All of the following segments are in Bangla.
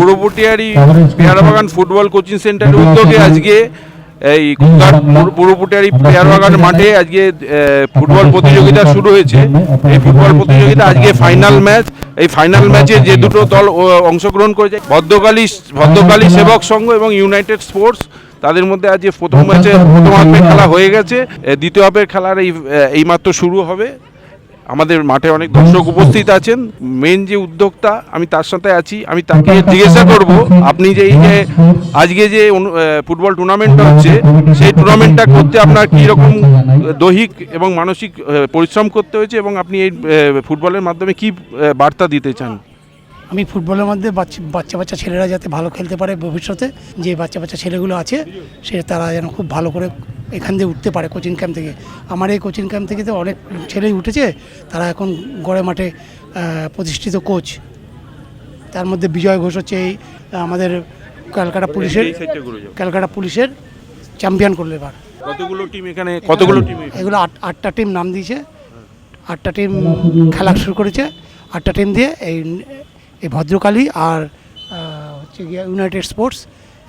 পুরোপুটিয়ারি। পেয়ারাবাগান ফুটবল কোচিং সেন্টারের উদ্যোগে আজকে এই। পুরোপুটিয়ারি পেয়ারাবাগান মাঠে আজকে ফুটবল প্রতিযোগিতা শুরু হয়েছে। এই ফুটবল প্রতিযোগিতা আজকে ফাইনাল ম্যাচ এই ফাইনাল ম্যাচে যে দুটো দল অংশগ্রহণ করেছে ভদ্রকালী ভদ্রকালী সেবক সংঘ এবং ইউনাইটেড স্পোর্টস তাদের মধ্যে আজকে প্রথম ম্যাচে প্রথম হাফের খেলা হয়ে গেছে। দ্বিতীয় হাফের খেলার এই এইমাত্র শুরু হবে। আমাদের মাঠে অনেক দর্শক উপস্থিত আছেন। মেন যে উদ্যোক্তা, আমি তার সাথে আছি। আমি তাকে জিজ্ঞাসা করব, আপনি যে এই যে আজকে যে ফুটবল টুর্নামেন্টটা হচ্ছে, সেই টুর্নামেন্টটা করতে আপনার কী রকম দৈহিক এবং মানসিক পরিশ্রম করতে হয়েছে এবং আপনি এই ফুটবলের মাধ্যমে কি বার্তা দিতে চান? আমি ফুটবলের মধ্যে বাচ্চা বাচ্চা বাচ্চা ছেলেরা যাতে ভালো খেলতে পারে ভবিষ্যতে যে বাচ্চা বাচ্চা ছেলেগুলো আছে সে তারা যেন খুব ভালো করে এখান দিয়ে উঠতে পারে কোচিং ক্যাম্প থেকে। আমার এই কোচিং ক্যাম্প থেকে তো অনেক ছেলেই উঠেছে তারা এখন গড়ে মাঠে প্রতিষ্ঠিত কোচ তার মধ্যে বিজয় ঘোষ হচ্ছে এই আমাদের ক্যালকাটা পুলিশের। ক্যালকাটা পুলিশের চ্যাম্পিয়ন করল এবার। কতগুলো টিম এখানে কতগুলো টিম এগুলো আট আটটা টিম নাম দিয়েছে। আটটা টিম খেলা শুরু করেছে। আটটা টিম দিয়ে এই এই ভদ্রকালী আর হচ্ছে গিয়ে ইউনাইটেড স্পোর্টস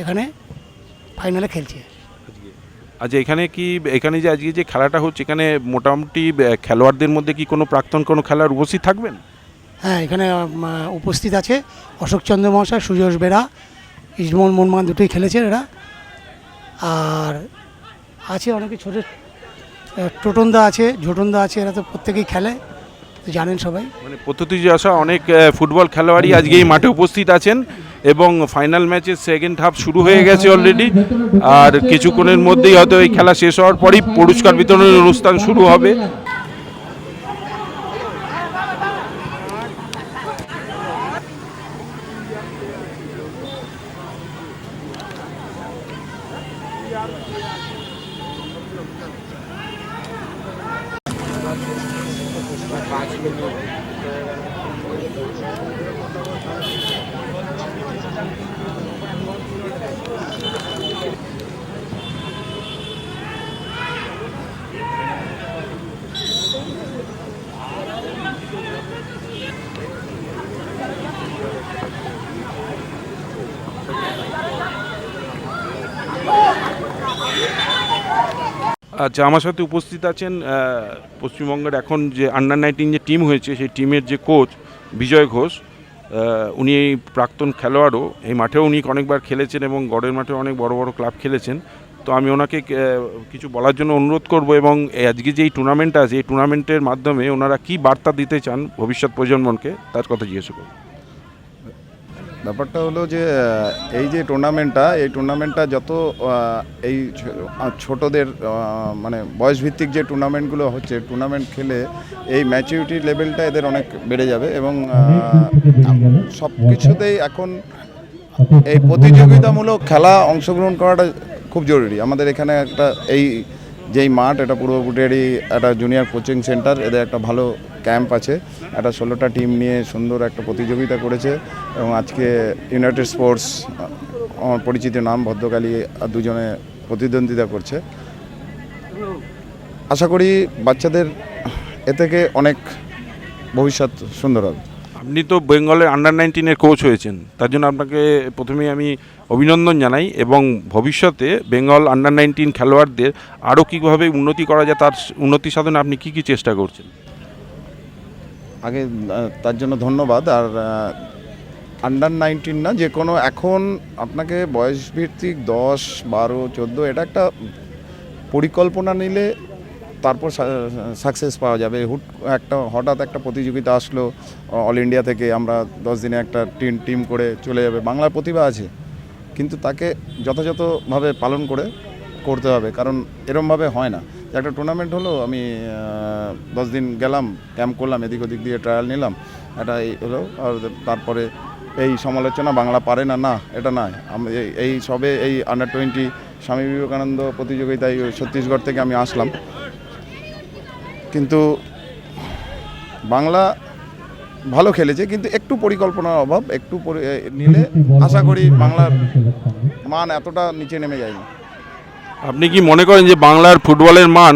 এখানে ফাইনালে খেলছে। আচ্ছা এখানে কি এখানে যে আজকে যে খেলাটা হচ্ছে এখানে মোটামুটি খেলোয়াড়দের মধ্যে কি কোনো প্রাক্তন কোনো খেলার উপস্থিত থাকবেন? হ্যাঁ এখানে উপস্থিত আছে অশোক চন্দ্র মহাশয় সুজস বেরা ইসমল মনমান দুটোই খেলেছেন এরা। আর আছে অনেকে ছোটো টোটনদা আছে ঝোটনদা আছে এরা তো প্রত্যেকেই খেলে। জানেন সবাই। মানে পদ্ধতি আসা অনেক ফুটবল খেলোয়াড়ই আজকে এই মাঠে উপস্থিত আছেন এবং ফাইনাল ম্যাচের সেকেন্ড হাফ শুরু হয়ে গেছে অলরেডি আর কিছুক্ষণের মধ্যেই হয়তো এই খেলা শেষ হওয়ার পরই পুরস্কার বিতরণের অনুষ্ঠান শুরু হবে। the world. আচ্ছা আমার সাথে উপস্থিত আছেন পশ্চিমবঙ্গের এখন যে আন্ডার নাইনটিন যে টিম হয়েছে, সেই টিমের যে কোচ বিজয় ঘোষ উনি এই প্রাক্তন খেলোয়াড়ও, এই মাঠেও উনি অনেকবার খেলেছেন এবং গড়ের মাঠে অনেক বড় বড় ক্লাব খেলেছেন। তো আমি ওনাকে কিছু বলার জন্য অনুরোধ করব এবং আজকে যে এই টুর্নামেন্ট আছে, এই টুর্নামেন্টের মাধ্যমে ওনারা কি বার্তা দিতে চান ভবিষ্যৎ প্রজন্মকে, তার কথা জিজ্ঞেস করব। ব্যাপারটা হলো যে এই যে টুর্নামেন্টটা এই টুর্নামেন্টটা যত এই ছোটদের মানে বয়সভিত্তিক যে টুর্নামেন্টগুলো হচ্ছে টুর্নামেন্ট খেলে এই ম্যাচুরিটি লেভেলটা এদের অনেক বেড়ে যাবে এবং সব কিছুতেই এখন এই প্রতিযোগিতামূলক খেলা অংশগ্রহণ করাটা খুব জরুরি। আমাদের এখানে একটা, এই যেই মাঠ, এটা পূর্ব একটা জুনিয়র কোচিং সেন্টার এদের একটা ভালো ক্যাম্প আছে। একটা ষোলোটা টিম নিয়ে সুন্দর একটা প্রতিযোগিতা করেছে এবং আজকে ইউনাইটেড স্পোর্টস আমার পরিচিত নাম ভদ্রকালী আর দুজনে প্রতিদ্বন্দ্বিতা করছে। আশা করি বাচ্চাদের এ থেকে অনেক ভবিষ্যৎ সুন্দর হবে। আপনি তো বেঙ্গলের আন্ডার নাইনটিনের কোচ হয়েছেন, তার জন্য আপনাকে প্রথমে আমি অভিনন্দন জানাই এবং ভবিষ্যতে বেঙ্গল আন্ডার নাইনটিন খেলোয়াড়দের আরও কীভাবে উন্নতি করা যায়, তার উন্নতি সাধনে আপনি কী কী চেষ্টা করছেন? আগে তার জন্য ধন্যবাদ। আর আন্ডার নাইনটিন না, যে কোনো এখন আপনাকে বয়স ভিত্তিক দশ, বারো, চোদ্দ, এটা একটা পরিকল্পনা নিলে তারপর সাকসেস পাওয়া যাবে। হুট, একটা, হঠাৎ একটা প্রতিযোগিতা আসলো অল ইন্ডিয়া থেকে আমরা দশ দিনে একটা টিম টিম করে চলে যাবে। বাংলার প্রতিভা আছে, কিন্তু তাকে যথাযথভাবে পালন করে, করতে হবে, কারণ এরমভাবে হয় না। একটা টুর্নামেন্ট হলো, আমি দশ দিন গেলাম ক্যাম্প করলাম, এদিক ওদিক দিয়ে ট্রায়াল নিলাম। এটা এই হলো, আর তারপরে এই সমালোচনা, বাংলা পারে না না, এটা নয় আমি এই- সবে এই আন্ডার টোয়েন্টি স্বামী বিবেকানন্দ প্রতিযোগিতায় ছত্তিশগড় থেকে আমি আসলাম। কিন্তু বাংলা ভালো খেলেছে, কিন্তু একটু পরিকল্পনার অভাব, একটু নিলে আশা করি বাংলার মান এতটা নিচে নেমে যায়নি। আপনি কি মনে করেন যে বাংলার ফুটবলের মান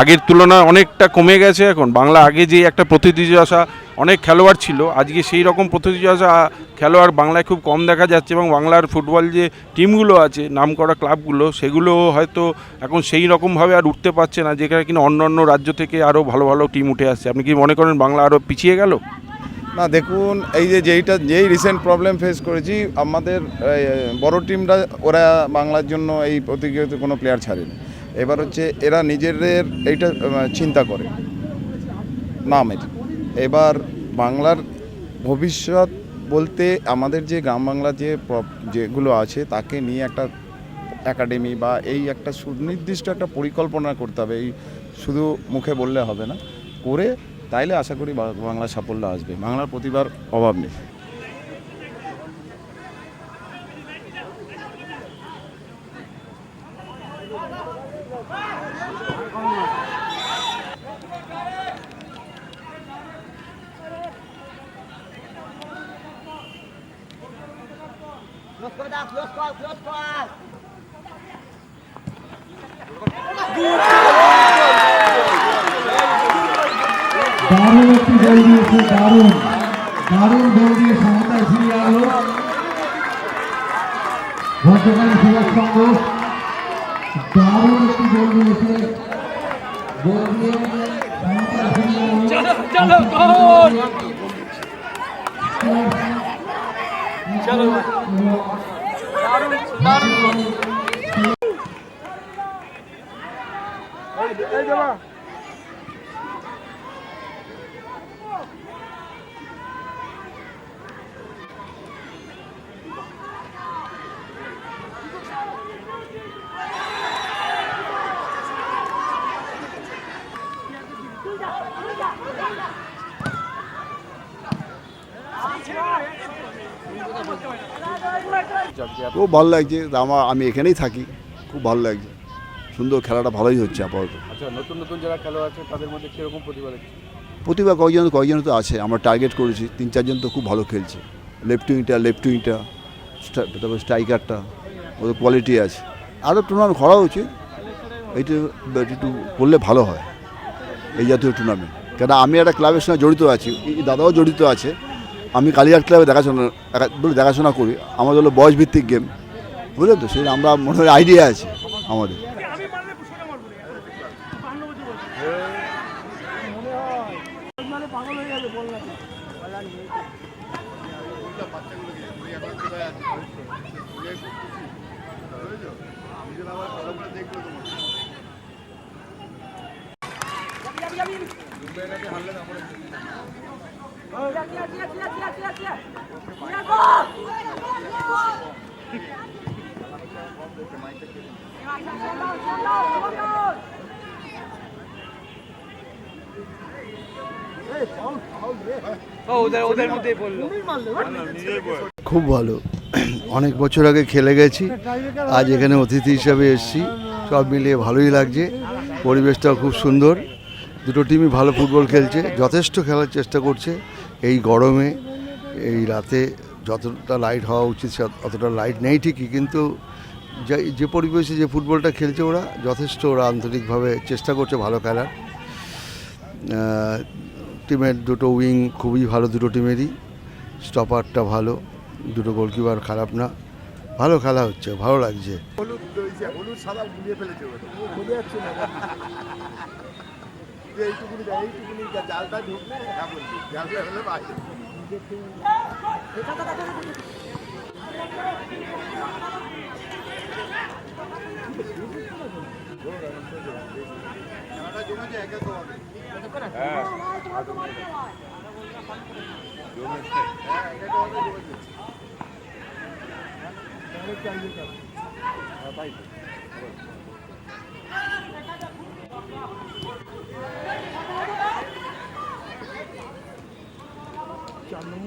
আগের তুলনায় অনেকটা কমে গেছে এখন? বাংলা আগে যে একটা প্রতিযোগিতা, অনেক খেলোয়াড় ছিল, আজকে সেই রকম প্রতিযোগিতা খেলোয়াড় বাংলায় খুব কম দেখা যাচ্ছে এবং বাংলার ফুটবল যে টিমগুলো আছে নাম করা ক্লাবগুলো, সেগুলো হয়তো এখন সেই রকমভাবে আর উঠতে পারছে না, যেখানে কিনা অন্য অন্য রাজ্য থেকে আরও ভালো ভালো টিম উঠে আসছে। আপনি কি মনে করেন বাংলা আরও পিছিয়ে গেল? না, দেখুন, এই যে যেইটা, যেই রিসেন্ট প্রবলেম ফেস করেছি, আমাদের বড় টিমরা ওরা বাংলার জন্য এই প্রতিযোগিতায় কোনো প্লেয়ার ছাড়েনি। এবার হচ্ছে, এরা নিজেদের এইটা চিন্তা করে। নামের এবার বাংলার ভবিষ্যৎ বলতে আমাদের যে গ্রাম বাংলা যে যেগুলো আছে, তাকে নিয়ে একটা একাডেমি বা এই একটা সুনির্দিষ্ট একটা পরিকল্পনা করতে হবে। এই শুধু মুখে বললে হবে না, করে তাইলে আশা করি বাংলা সাফল্য আসবে। বাংলার প্রতিভার অভাব নেই। দারুণ একটি গোল দিয়েছে দারুণ। দারুণ গোল দিয়ে সমতায় ফিরিয়ে আনলো ভদ্রকালী সুভাষ সংঘ দারুণ একটি গোল দিয়েছে। গোল দিয়ে সমতায় ফিরিয়ে আনলো খুব ভালো লাগছে। আমার আমি এখানেই থাকি। খুব ভালো লাগছে। সুন্দর খেলাটা ভালোই হচ্ছে আপাতত। আচ্ছা নতুন নতুন যারা খেলোয়াড় আছে তাদের মধ্যে কীরকম প্রতিভা প্রতিভা কয়েকজন কয়েকজন তো আছে। আমরা টার্গেট করেছি। তিন চারজন তো খুব ভালো খেলছে। লেফট উইংটা লেফট উইংটা তারপর স্ট্রাইকারটা ওদের কোয়ালিটি আছে। আরও টুর্নামেন্ট করা উচিত। এইটা একটু করলে ভালো হয়। এই জাতীয় টুর্নামেন্ট কেন আমি একটা ক্লাবের সঙ্গে জড়িত আছি। দাদাও জড়িত আছে। আমি কালিয়াট ক্লাবে দেখাশোনা দেখাশোনা করি। আমাদের হলো বয়স ভিত্তিক গেম বুঝলেন তো? সেই আমরা মনে হয় আইডিয়া আছে আমাদের। খুব ভালো। অনেক বছর আগে খেলে গেছি। আজ এখানে অতিথি হিসাবে এসেছি। সব মিলিয়ে ভালোই লাগছে। পরিবেশটাও খুব সুন্দর। দুটো টিমই ভালো ফুটবল খেলছে যথেষ্ট খেলার চেষ্টা করছে। এই গরমে এই রাতে যতটা লাইট হওয়া উচিত অতটা লাইট নেই ঠিকই কিন্তু যে যে পরিবেশে যে ফুটবলটা খেলছে ওরা যথেষ্ট ওরা আন্তরিকভাবে চেষ্টা করছে ভালো খেলার। টিমের দুটো উইং খুবই ভালো দুটো টিমেরই স্টপারটা ভালো দুটো গোলকিপার খারাপ না। ভালো খেলা হচ্ছে ভালো লাগছে। সাদা যে এইটুকুনি এইটুকুনি জালটা ঢুকলে হ্যাঁ বলছি জালটা হলে বাজে ভাই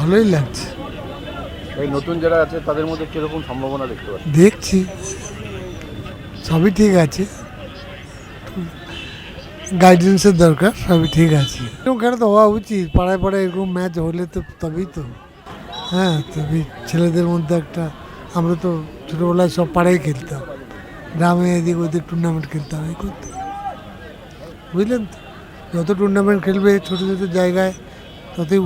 ভালোই লাগছে। এই নতুন যারা আছে তাদের মধ্যে কীরকম সম্ভাবনা দেখতে পাচ্ছেন? দেখছি। সবই ঠিক আছে। গাইডেন্সের দরকার সবই ঠিক আছে। এরকম খেলা তো হওয়া উচিত। পাড়ায় পাড়ায় এরকম ম্যাচ হলে তো তবেই তো। হ্যাঁ তবে ছেলেদের মধ্যে একটা আমরা তো ছোটোবেলায় সব পাড়ায় খেলতাম। গ্রামে এদিক ওদিক টুর্নামেন্ট খেলতাম এই করতাম বুঝলেন তো? যত টুর্নামেন্ট খেলবে ছোটো ছোটো জায়গায় ততই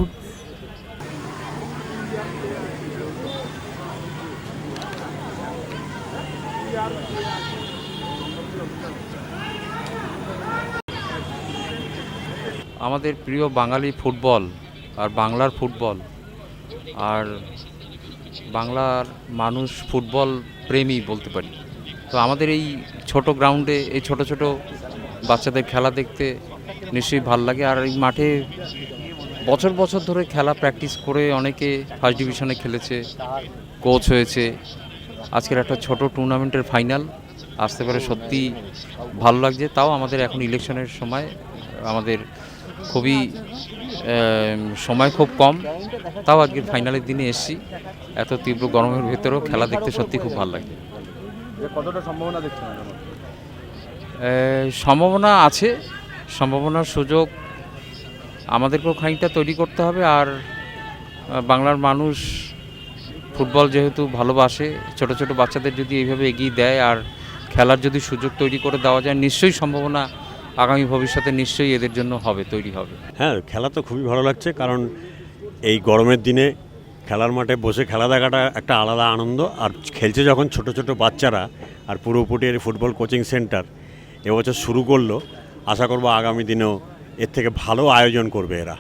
আমাদের প্রিয় বাঙালি ফুটবল আর বাংলার ফুটবল আর বাংলার মানুষ ফুটবল প্রেমী বলতে পারি। তো আমাদের এই ছোট গ্রাউন্ডে, এই ছোট ছোট বাচ্চাদের খেলা দেখতে নিশ্চয়ই ভালো লাগে। আর এই মাঠে বছর বছর ধরে খেলা প্র্যাকটিস করে অনেকে ফার্স্ট ডিভিশনে খেলেছে, কোচ হয়েছে। আজকের একটা ছোট টুর্নামেন্টের ফাইনাল, আসতে পারে সত্যি ভালো লাগছে। তাও আমাদের এখন ইলেকশনের সময় আমাদের খুবই সময় খুব কম। তাও আজকের ফাইনালের দিনে এসছি। এত তীব্র গরমের ভেতরেও খেলা দেখতে সত্যি খুব ভালো লাগে। কতটা সম্ভাবনা দেখছেন সম্ভাবনা আছে। সম্ভাবনার সুযোগ আমাদেরকেও খানিকটা তৈরি করতে হবে। আর বাংলার মানুষ ফুটবল যেহেতু ভালোবাসে ছোট ছোট বাচ্চাদের যদি এইভাবে এগিয়ে দেয় আর খেলার যদি সুযোগ তৈরি করে দেওয়া যায় নিশ্চয়ই সম্ভাবনা আগামী ভবিষ্যতে নিশ্চয়ই এদের জন্য হবে, তৈরি হবে। হ্যাঁ খেলা তো খুবই ভালো লাগছে কারণ এই গরমের দিনে খেলার মাঠে বসে খেলা দেখাটা একটা আলাদা আনন্দ। আর খেলছে যখন ছোট ছোট বাচ্চারা আর পুরোপুটির ফুটবল কোচিং সেন্টার এবছর শুরু করল। আশা করব আগামী দিনেও এর থেকে ভালো আয়োজন করবে এরা।